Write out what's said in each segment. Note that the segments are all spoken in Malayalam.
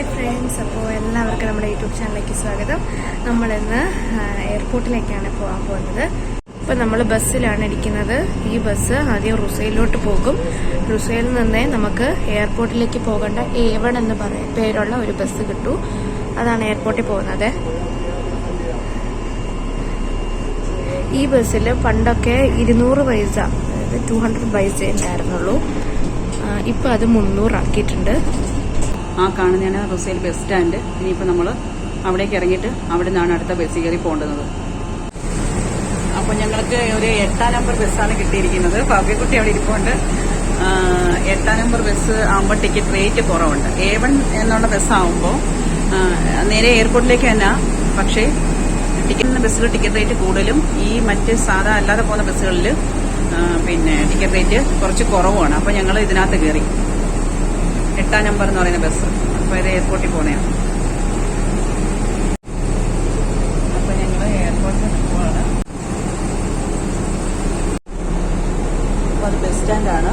ഹായ് ഫ്രണ്ട്സ് അപ്പോൾ എല്ലാവർക്കും നമ്മുടെ യൂട്യൂബ് ചാനലിലേക്ക് സ്വാഗതം. നമ്മളിന്ന് എയർപോർട്ടിലേക്കാണ് പോകാൻ പോകുന്നത്. ഇപ്പോൾ നമ്മൾ ബസ്സിലാണ് ഇരിക്കുന്നത്. ഈ ബസ് ആദ്യം റുസൈലിലോട്ട് പോകും. റുസൈലിൽ നിന്നേ നമുക്ക് എയർപോർട്ടിലേക്ക് പോകേണ്ട ഏവൺ എന്ന് പറയ പേരുള്ള ഒരു ബസ് കിട്ടൂ. അതാണ് എയർപോർട്ടിൽ പോകുന്നത്. ഈ ബസ്സിൽ പണ്ടൊക്കെ ഇരുന്നൂറ് പൈസ അതായത് ടു ഹൺഡ്രഡ് പൈസ ഉണ്ടായിരുന്നുള്ളൂ. ഇപ്പം അത് മുന്നൂറാക്കിയിട്ടുണ്ട്. ആ കാണുന്നതാണ് റുസൈൽ ബസ് സ്റ്റാൻഡ്. ഇനിയിപ്പോൾ നമ്മൾ അവിടേക്ക് ഇറങ്ങിയിട്ട് അവിടെ നിന്നാണ് അടുത്ത ബസ് കയറി പോകേണ്ടത്. അപ്പോൾ ഞങ്ങൾക്ക് ഒരു എട്ടാം നമ്പർ ബസ്സാണ് കിട്ടിയിരിക്കുന്നത്. ഭാഗ്യക്കുട്ടി അവിടെ ഇരിപ്പുണ്ട്. എട്ടാം നമ്പർ ബസ് ആകുമ്പോൾ ടിക്കറ്റ് റേറ്റ് കുറവുണ്ട്. എ വൺ എന്നുള്ള ബസ്സാകുമ്പോൾ നേരെ എയർപോർട്ടിലേക്ക് തന്നെ. പക്ഷേ ടിക്കറ്റ് ബസ്സിൽ ടിക്കറ്റ് റേറ്റ് കൂടുതലും ഈ മറ്റ് സാധാ അല്ലാതെ പോകുന്ന ബസ്സുകളിൽ പിന്നെ ടിക്കറ്റ് റേറ്റ് കുറച്ച് കുറവാണ് അപ്പോൾ ഞങ്ങൾ ഇതിനകത്ത് കയറി. എട്ടാം നമ്പർ എന്ന് പറയുന്ന ബസ് അപ്പോൾ ഇത് എയർപോർട്ടിൽ പോകണയാണ് അപ്പോൾ ഞങ്ങൾ എയർപോർട്ടിൽ പോവാണ്. അപ്പോൾ അത് ബസ് സ്റ്റാൻഡാണ്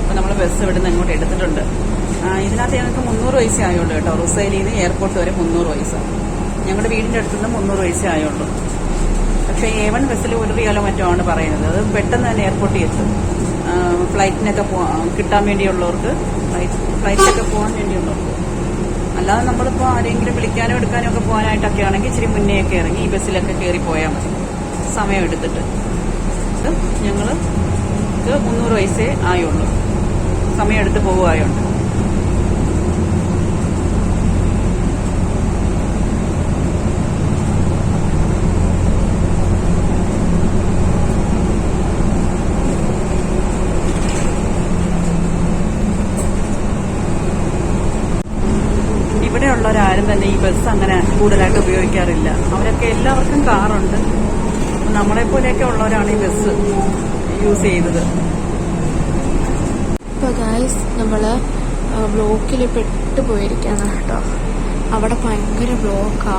അപ്പോൾ നമ്മൾ ബസ് ഇവിടെ നിന്ന് ഇങ്ങോട്ട് എടുത്തിട്ടുണ്ട്. ഇതിനകത്ത് ഞങ്ങൾക്ക് മുന്നൂറ് പൈസ ആയുള്ളൂ കേട്ടോ. റുസൈലിൽ നിന്ന് എയർപോർട്ട് വരെ മുന്നൂറ് പൈസ. ഞങ്ങളുടെ വീടിന്റെ അടുത്തുനിന്ന് മുന്നൂറ് പൈസ ആയുള്ളൂ. പക്ഷേ എ വൺ ബസ്സിൽ ഒരു റിയാലോ മറ്റോ ആണ് പറയുന്നത്. അത് പെട്ടെന്ന് തന്നെ എയർപോർട്ടിൽ എത്തും. ഫ്ലൈറ്റിനൊക്കെ കിട്ടാൻ വേണ്ടിയുള്ളവർക്ക് ഫ്ലൈറ്റ് ഫ്ലൈറ്റിലൊക്കെ പോകാൻ വേണ്ടിയുള്ളവർക്ക്. അല്ലാതെ നമ്മളിപ്പോൾ ആരെങ്കിലും വിളിക്കാനോ എടുക്കാനോ ഒക്കെ പോകാനായിട്ടൊക്കെ ആണെങ്കിൽ ഇച്ചിരി മുന്നേ ഒക്കെ ഇറങ്ങി ഈ ബസ്സിലൊക്കെ കയറി പോയാൽ മതി. സമയം എടുത്തിട്ട്. ഞങ്ങൾ മുന്നൂറ് വയസ്സേ ആയുള്ളൂ. സമയം എടുത്ത് പോവുകയുണ്ട് ഇവിടെ ഉള്ളവരാരും തന്നെ ഈ ബസ് അങ്ങനെ കൂടുതലായിട്ട് ഉപയോഗിക്കാറില്ല. അവരൊക്കെ എല്ലാവർക്കും കാറുണ്ട് നമ്മളെ പോലെയൊക്കെ ഉള്ളവരാണ് ഈ ബസ് യൂസ് ചെയ്യുന്നത്. ഇപ്പോൾ ഗായ്സ് നമ്മൾ ബ്ലോക്കിൽ പെട്ടു പോയിരിക്കാണ് കേട്ടോ. അവിടെ ഭയങ്കര ബ്ലോക്കാ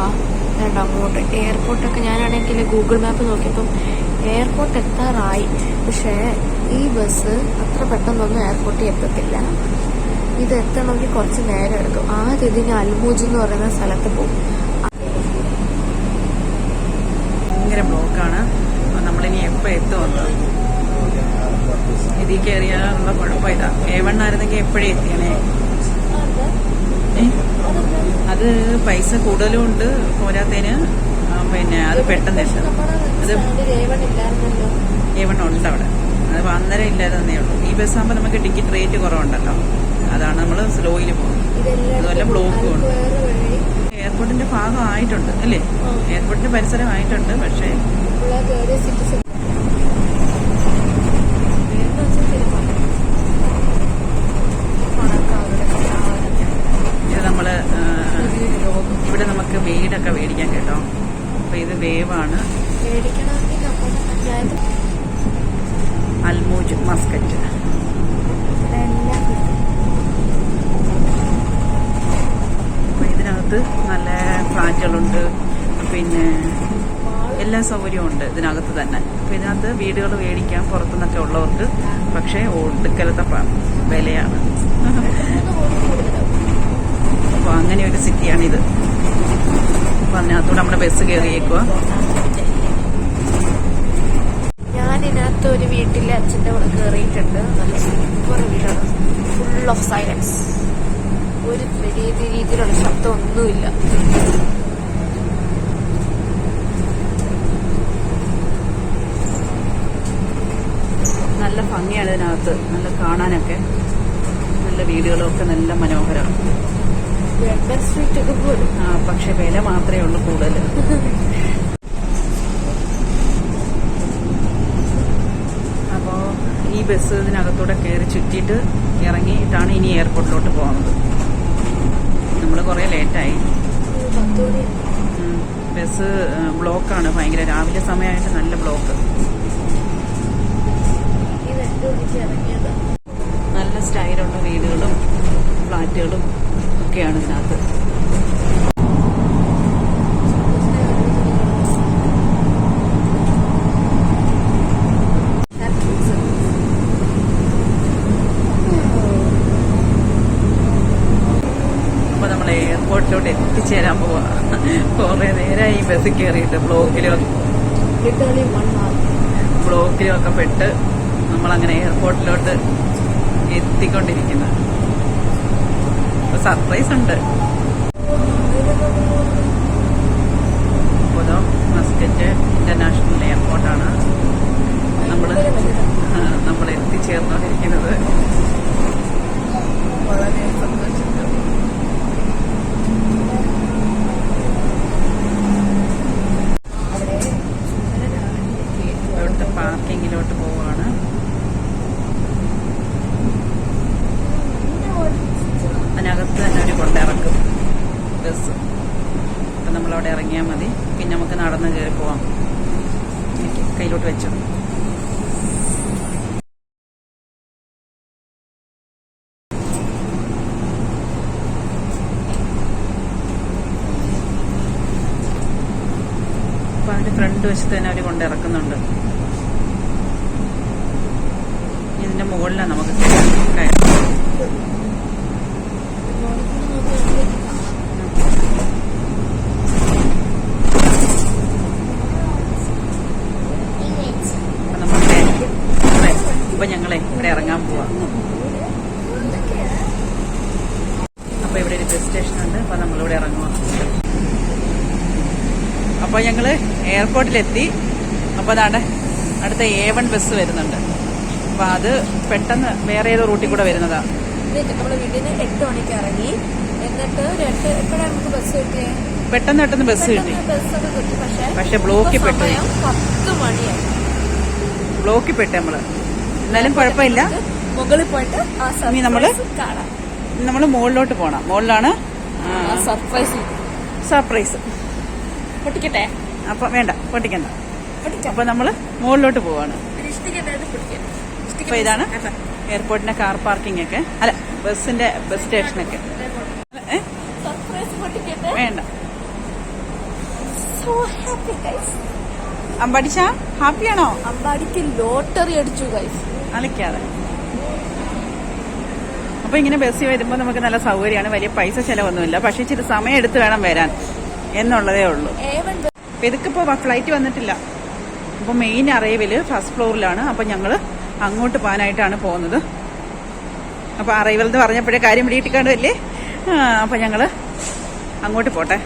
വേണ്ട അങ്ങോട്ട്. എയർപോർട്ടൊക്കെ ഞാനാണെങ്കിൽ ഗൂഗിൾ മാപ്പ് നോക്കിയപ്പം എയർപോർട്ട് എത്താറായി. പക്ഷേ ഈ ബസ് അത്ര പെട്ടെന്നൊന്നും എയർപോർട്ടിൽ എത്തത്തില്ല. ഇത് എത്തണമെങ്കിൽ കുറച്ച് നേരം എടുക്കും. ആദ്യം ഇതിന് അൽമൂജ് എന്ന് പറയുന്ന സ്ഥലത്ത് പോകും. ഭയങ്കര ബ്ലോക്കാണ്. നമ്മളിനി എപ്പോൾ എത്തുമെന്ന് ഇതിൽ കയറിയാലുള്ള കുഴപ്പം ഇതാ. എ വൺ എപ്പോഴേ എത്തിയണേ അത് പൈസ കൂടുതലും ഉണ്ട് പോരാത്തതിന്. പിന്നെ അത് പെട്ടെന്ന് എത്തണം അത് എ വൺ ഉണ്ട് അവിടെ. അത് അന്നേരം ഇല്ലായിരുന്നേ ഉള്ളൂ. ഈ ബസ് ആകുമ്പോൾ നമുക്ക് ടിക്കറ്റ് റേറ്റ് കുറവുണ്ടല്ലോ. അതാണ് നമ്മൾ സ്ലോയിൽ പോകുന്നത്. അതുപോലെ ബ്ലോക്കും ഉണ്ട് എയർപോർട്ടിന്റെ ഭാഗമായിട്ടുണ്ട് അല്ലേ? എയർപോർട്ടിന്റെ പരിസരം ആയിട്ടുണ്ട് പക്ഷേ ഇത് നമ്മൾ ഇവിടെ നമുക്ക് വീടൊക്കെ മേടിക്കാൻ കേട്ടോ. അപ്പൊ ഇത് വേവാണ്. Al Mouj Muscat. ഇതിനകത്ത് നല്ല ഫ്ലാറ്റുകളുണ്ട്. പിന്നെ എല്ലാ സൗകര്യവും ഉണ്ട് ഇതിനകത്ത് തന്നെ. അപ്പോൾ ഇതിനകത്ത് വീടുകൾ മേടിക്കാം പുറത്തുനിന്നൊക്കെ ഉള്ളവർക്ക് പക്ഷേ ഒടുക്കലത്തെ വിലയാണ്. അപ്പോൾ അങ്ങനെ ഒരു സിറ്റിയാണിത്. അപ്പം അതിനകത്തൂടെ നമ്മുടെ ബസ് കയറിയേക്കുക ഞാനിതിനകത്ത് ഒരു വീട്ടിലെ അച്ഛന്റെ കൂടെ കയറിയിട്ടുണ്ട് നല്ല സൂപ്പർ വീടാണ്. ഫുൾ ഓഫ് സൈലൻസ് ഒരു രീതിയിലുള്ള ശബ്ദം ഒന്നുമില്ല നല്ല ഭംഗിയാണ് ഇതിനകത്ത്. നല്ല കാണാനൊക്കെ. നല്ല വീടുകളൊക്കെ നല്ല മനോഹരമാണ് ലണ്ടൻ സ്ട്രീറ്റ് ഒക്കെ പോലും. ആ, പക്ഷെ വില മാത്രമേ ഉള്ളൂ കൂടുതൽ. അപ്പോൾ ഈ ബസ് ഇതിനകത്തൂടെ കയറി ചുറ്റിയിട്ട് ഇറങ്ങിയിട്ടാണ് ഇനി എയർപോർട്ടിലോട്ട് പോകുന്നത്. നമ്മൾ കുറേ ലേറ്റായി. ബസ് ബ്ലോക്കാണ്. ഭയങ്കര രാവിലെ സമയമായിട്ട് നല്ല ബ്ലോക്ക്. നല്ല സ്റ്റൈലുള്ള വീടുകളും ഫ്ലാറ്റുകളും ഒക്കെയാണ് ഇതിനകത്ത് എയർപോർട്ടിലോട്ട് എത്തിച്ചേരാൻ പോവാ കുറെ നേരമായി ഈ ബസ്സിൽ കയറിയിട്ട് ബ്ലോക്കിലും ബ്ലോക്കിലും ഒക്കെ പെട്ട് നമ്മളങ്ങനെ എയർപോർട്ടിലോട്ട് എത്തിക്കൊണ്ടിരിക്കുന്നത് സർപ്രൈസ് ഉണ്ട്. ഓരോ മസ്കറ്റ് ഇന്റർനാഷണൽ എയർപോർട്ടാണ് നമ്മൾ നമ്മൾ എത്തിച്ചേർന്നുകൊണ്ടിരിക്കുന്നത് വളരെ സന്തോഷിച്ചു ഇവിടുത്തെ പാർക്കിങ്ങിലോട്ട് പോവാണ്. അതിനകത്ത് തന്നെ ഒരു കൊണ്ടിറക്കും ബസ്. അപ്പം നമ്മളവിടെ ഇറങ്ങിയാൽ മതി. പിന്നെ നമുക്ക് നടന്ന് കയറി പോവാം. കയ്യിലോട്ട് വെച്ചു. അപ്പം ഫ്രണ്ട് വശത്ത് തന്നെ അവർ കൊണ്ടിറക്കുന്നുണ്ട്. ഇതിന്റെ മുകളിലാണ് നമുക്ക് ഇപ്പൊ ഞങ്ങളെ ഇവിടെ ഇറങ്ങാൻ പോവാ. അപ്പൊ ഇവിടെ ഒരു ബസ് സ്റ്റേഷൻ ഉണ്ട്. അപ്പൊ നമ്മളിവിടെ ഇറങ്ങുക അപ്പൊ ഞങ്ങൾ എയർപോർട്ടിലെത്തി അപ്പൊ അതാണ് അടുത്ത എ ബസ് വരുന്നുണ്ട്. അപ്പൊ അത് പെട്ടെന്ന് വേറെ ഏതോ റൂട്ടിൽ കൂടെ വരുന്നതാ. നമ്മൾ വീട്ടിൽ നിന്ന് എട്ട് മണിക്ക് ഇറങ്ങി. എന്നിട്ട് ഒരു എട്ട് എപ്പോഴാണ് നമുക്ക് ബസ് പെട്ടെന്ന് പെട്ടെന്ന് ബസ് കിട്ടി. പക്ഷെ ബ്ലോക്കിൽ പെട്ടു. പത്ത് മണിയായി. ബ്ലോക്കിൽ പെട്ട് നമ്മൾ. എന്നാലും കുഴപ്പമില്ല. മുകളിൽ പോയിട്ട് ഇനി നമ്മൾ നമ്മൾ മുകളിലോട്ട് പോണം. മുകളിലാണ് സർപ്രൈസ് സർപ്രൈസ് പൊട്ടിക്കട്ടെ? അപ്പൊ വേണ്ട പൊട്ടിക്കണ്ട. പൊട്ടിക്കാം. അപ്പൊ നമ്മൾ മുകളിലോട്ട് പോവാണ്. ഇഷ്ടിക്കട്ടെ പൊട്ടിക്കാം. അപ്പൊ ഇതാണ് എയർപോർട്ടിന്റെ കാർ പാർക്കിംഗ് ഒക്കെ. അല്ല ബസ്സിന്റെ ബസ് സ്റ്റേഷനൊക്കെ. വേണ്ട. അമ്പടിച്ച ഹാപ്പിയാണോ അമ്പാടിക്ക് ലോട്ടറി അടിച്ചു ഗൈസ് അലക്കാതെ അപ്പൊ ഇങ്ങനെ ബസ് വരുമ്പോൾ നമുക്ക് നല്ല സൗകര്യമാണ്. വലിയ പൈസ ചെലവൊന്നുമില്ല. പക്ഷെ ഇച്ചിരി സമയം എടുത്ത് വേണം വരാൻ എന്നുള്ളതേ ഉള്ളൂ. ഇതൊക്കെ ഇപ്പോൾ ഫ്ലൈറ്റ് വന്നിട്ടില്ല. അപ്പോൾ മെയിൻ അറൈവിൽ ഫസ്റ്റ് ഫ്ലോറിലാണ് അപ്പോൾ ഞങ്ങൾ അങ്ങോട്ട് പോകാനായിട്ടാണ് പോകുന്നത്. അപ്പോൾ അറൈവൽ എന്ന് പറഞ്ഞപ്പോഴേ കാര്യം പിടിയിട്ടിക്കാണ്ടല്ലേ അപ്പോൾ ഞങ്ങൾ അങ്ങോട്ട് പോട്ടെ.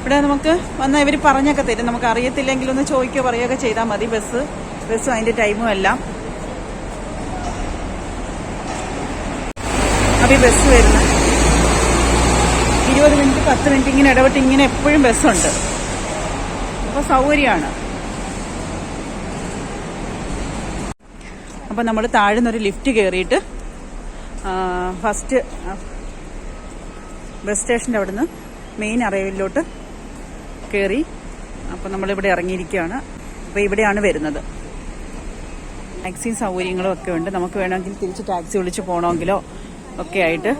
ഇവിടെ നമുക്ക് വന്ന ഇവർ പറഞ്ഞൊക്കെ തരും. നമുക്ക് അറിയത്തില്ലെങ്കിൽ ഒന്ന് ചോദിക്കുകയോ പറയുകയൊക്കെ ചെയ്താൽ മതി. ബസ് ബസ്സും അതിന്റെ ടൈമും എല്ലാം. അപ്പോൾ ഈ ബസ് വരുന്നത്. ഇരുപത് മിനിറ്റ് പത്ത് മിനിറ്റ് ഇങ്ങനെ ഇടപെട്ട് ഇങ്ങനെ എപ്പോഴും ബസ്സുണ്ട്. അപ്പോൾ സൗകര്യമാണ്. അപ്പോൾ നമ്മൾ താഴെ നിന്നൊരു ലിഫ്റ്റ് കയറിയിട്ട് ഫസ്റ്റ് ബസ് സ്റ്റേഷന്റെ അവിടുന്ന് മെയിൻ അറൈവിലോട്ട് കയറി അപ്പം നമ്മളിവിടെ ഇറങ്ങിയിരിക്കുകയാണ്. അപ്പോൾ ഇവിടെയാണ് വരുന്നത്. ടാക്സി സൗകര്യങ്ങളും ഒക്കെ ഉണ്ട്. നമുക്ക് വേണമെങ്കിൽ തിരിച്ച് ടാക്സി വിളിച്ച് പോകണമെങ്കിലോ ഒക്കെ ആയിട്ട്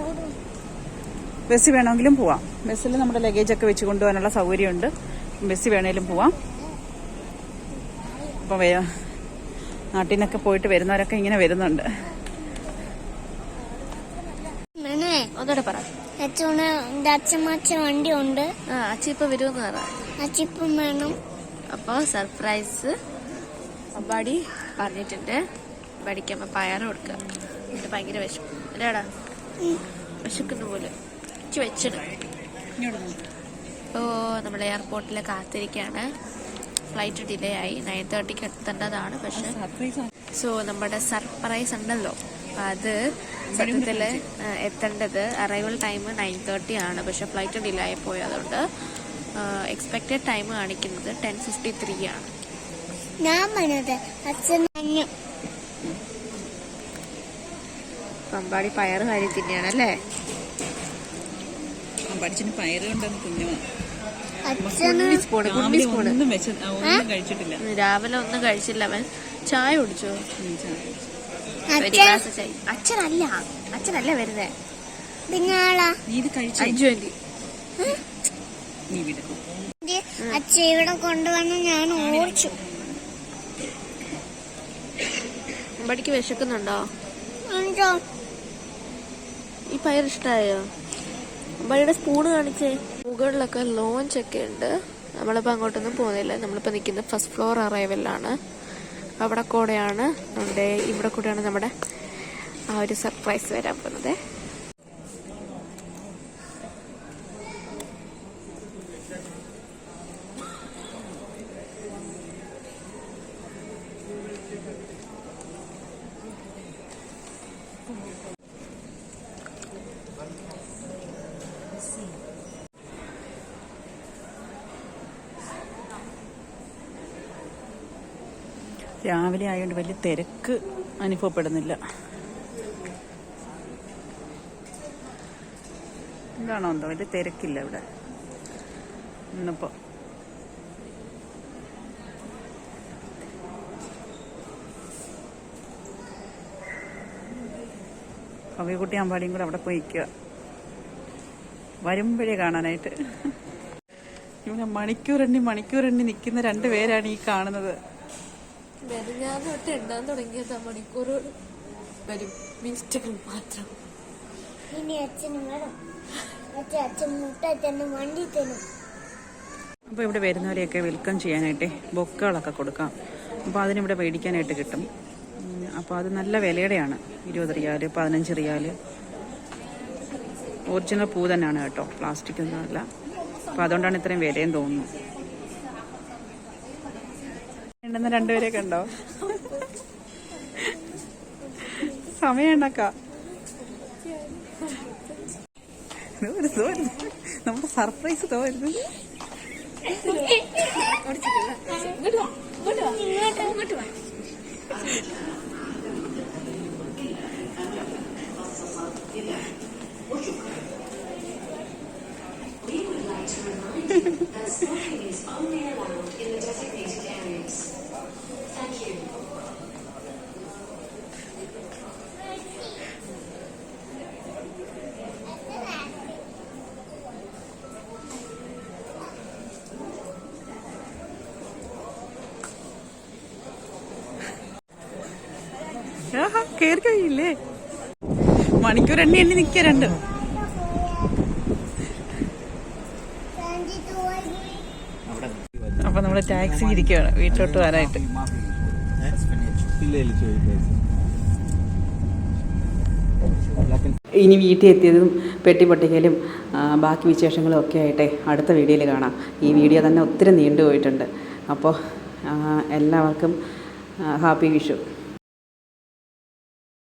ബസ് വേണമെങ്കിലും പോവാം. ബസ്സിൽ നമ്മുടെ ലഗേജ് ഒക്കെ വെച്ച് കൊണ്ടുപോകാനുള്ള സൗകര്യമുണ്ട്. ബസ് വേണേലും പോവാം. അപ്പോൾ നാട്ടിൽ നിന്നൊക്കെ പോയിട്ട് വരുന്നവരൊക്കെ ഇങ്ങനെ വരുന്നുണ്ട്. ഒന്നുകൂടെ പറ. അച്ഛന് അച്ഛമ്മച്ച വണ്ടി ഉണ്ട് ആ അച്ഛ ഇപ്പൊ വരുമെന്ന് പറ. അച്ഛപ്പം വേണം. അപ്പോൾ സർപ്രൈസ് അമ്പാടി പറഞ്ഞിട്ടുണ്ട്. പഠിക്കുമ്പോൾ പയറ് കൊടുക്കുക എന്നിട്ട് ഭയങ്കര വിശക്കും അല്ലേടാ വിശക്കുന്ന പോലെ. വെച്ചിട്ട് ഓ നമ്മൾ എയർപോർട്ടിൽ കാത്തിരിക്കുകയാണ് ഫ്ലൈറ്റ് ഡിലേ ആയി. നയൻ തേർട്ടിക്ക് എത്തേണ്ടതാണ് പക്ഷെ. സോ നമ്മുടെ സർപ്രൈസ് ഉണ്ടല്ലോ. അത് സത്യത്തിൽ എത്തേണ്ടത് അറൈവൽ ടൈം നയൻ തേർട്ടി ആണ്. പക്ഷെ ഫ്ലൈറ്റ് ഡിലേ ആയി പോയി അതുകൊണ്ട് എക്സ്പെക്റ്റഡ് ടൈം കാണിക്കുന്നത് ടെൻ ഫിഫ്റ്റി ത്രീ ആണ്. ഞാൻ പറഞ്ഞത് അച്ഛൻ പറഞ്ഞു. പമ്പാടി പയറ് കാര്യം തന്നെയാണ് അല്ലേ പയറ് കൊണ്ടാണ് കുഞ്ഞു രാവിലെ ഒന്നും കഴിച്ചില്ല. അവൻ ചായ കുടിച്ചോ. അച്ഛനല്ല. അച്ഛനല്ല വരുന്നേ. അച്ഛൻ ഇവിടെ കൊണ്ടുവന്ന് ഞാൻ ഓടിച്ചു. അമ്പടിക്ക് വിശക്കുന്നുണ്ടോ? ഈ പയർ ഇഷ്ടായോ? അമ്പടിയുടെ സ്പൂണ് കാണിച്ചേ. മുകളിലൊക്കെ ലോഞ്ച് ഒക്കെ ഉണ്ട്. നമ്മളിപ്പോൾ അങ്ങോട്ടൊന്നും പോകുന്നില്ല. നമ്മളിപ്പോൾ നിൽക്കുന്നത് ഫസ്റ്റ് ഫ്ലോർ അറൈവലാണ് അവിടെ കൂടെയാണ് നമ്മുടെ ഇവിടെ കൂടെയാണ് നമ്മുടെ ആ ഒരു സർപ്രൈസ് വരാൻ പോകുന്നത്. രാവിലെ ആയതുകൊണ്ട് വലിയ തിരക്ക് അനുഭവപ്പെടുന്നില്ല. എന്താണോ എന്തോ വലിയ തിരക്കില്ല ഇവിടെ. ഇന്നിപ്പോ. കവികുട്ടി അമ്പാടിയും കൂടെ അവിടെ പോയി നിൽക്കുക വരുമ്പോഴേ കാണാനായിട്ട്. ഇവിടെ മണിക്കൂറെണ്ണി മണിക്കൂറെണ്ണി നിൽക്കുന്ന രണ്ടുപേരാണ് ഈ കാണുന്നത്. ഞാൻ തൊട്ട് എണ്ണാൻ തുടങ്ങിയത് മണിക്കൂറുകൾ വരും മിനിറ്റുകൾ മാത്രം ഇനി അച്ഛനും വേണം അച്ഛൻ മുട്ട തന്നെ വണ്ടി തരും അപ്പോൾ ഇവിടെ വരുന്നവരെയൊക്കെ വെൽക്കം ചെയ്യാനായിട്ട് ബൊക്കകളൊക്കെ കൊടുക്കാം. അപ്പോൾ അതിനിവിടെ മേടിക്കാനായിട്ട് കിട്ടും. അപ്പോൾ അത് നല്ല വിലയുടെയാണ്. ഇരുപത് റിയാൽ പതിനഞ്ച് റിയാൽ. ഒറിജിനൽ പൂ തന്നെയാണ് കേട്ടോ. പ്ലാസ്റ്റിക് ഒന്നുമല്ല. അപ്പോൾ അതുകൊണ്ടാണ് ഇത്രയും വിലയും തോന്നുന്നു എണ്ണുന്ന രണ്ടുപേരെ കണ്ടോ? സമയം എണ്ണക്ക നമ്മുടെ സർപ്രൈസ് തോരുന്നു ആഹാ കേറി കഴിയില്ലേ? മണിക്കൂർ എണ്ണി എണ്ണി നിക്ക രണ്ട്. അപ്പൊ നമ്മൾ ടാക്സി ഇരിക്കുകയാണ് വീട്ടിലോട്ട് വരാനായിട്ട്. ഇനി വീട്ടിൽ എത്തിയതും പെട്ടി പൊട്ടിക്കലും ബാക്കി വിശേഷങ്ങളും ഒക്കെ ആയിട്ടെ അടുത്ത വീഡിയോയിൽ കാണാം. ഈ വീഡിയോ തന്നെ ഒത്തിരി നീണ്ടുപോയിട്ടുണ്ട്. അപ്പോൾ എല്ലാവർക്കും ഹാപ്പി വിഷു.